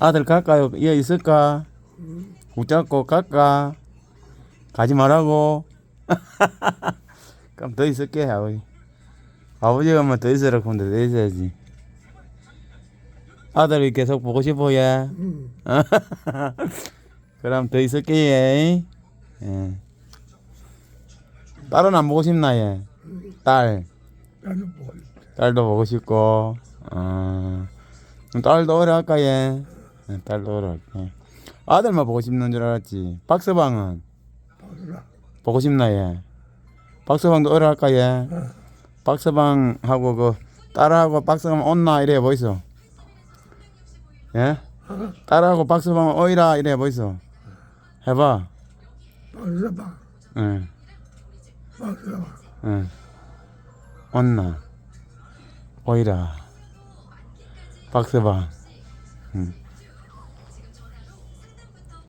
아들 갈까요? 얘 있을까? 붙잡고 갈까? 가지 말라고. 그럼 더 있을게, 아버지. 아버지가 뭐 더 있으라고 하면 더 있어야지. 아들이 계속 보고 싶어, 얘. 응. 그럼 더 있을게, 얘. 예. 딸은 안 보고 싶나, 얘? 딸. 딸도 보고 싶고, 어, 딸도 오래 할까, 얘? 오래 할게. 아들만 보고 싶는 줄 알았지. 박서방은. 보고 싶나, 얘? 박서방도 오래 할까, 얘? 어. 박서방하고 그, 딸하고 박서방 온나, 이래 보이소. 예? 어? 딸하고 박서방 오이라, 이래 보이소. 해봐. 박서방. 응, 박서방. 응. 온나, 오이라. 박서방. 응.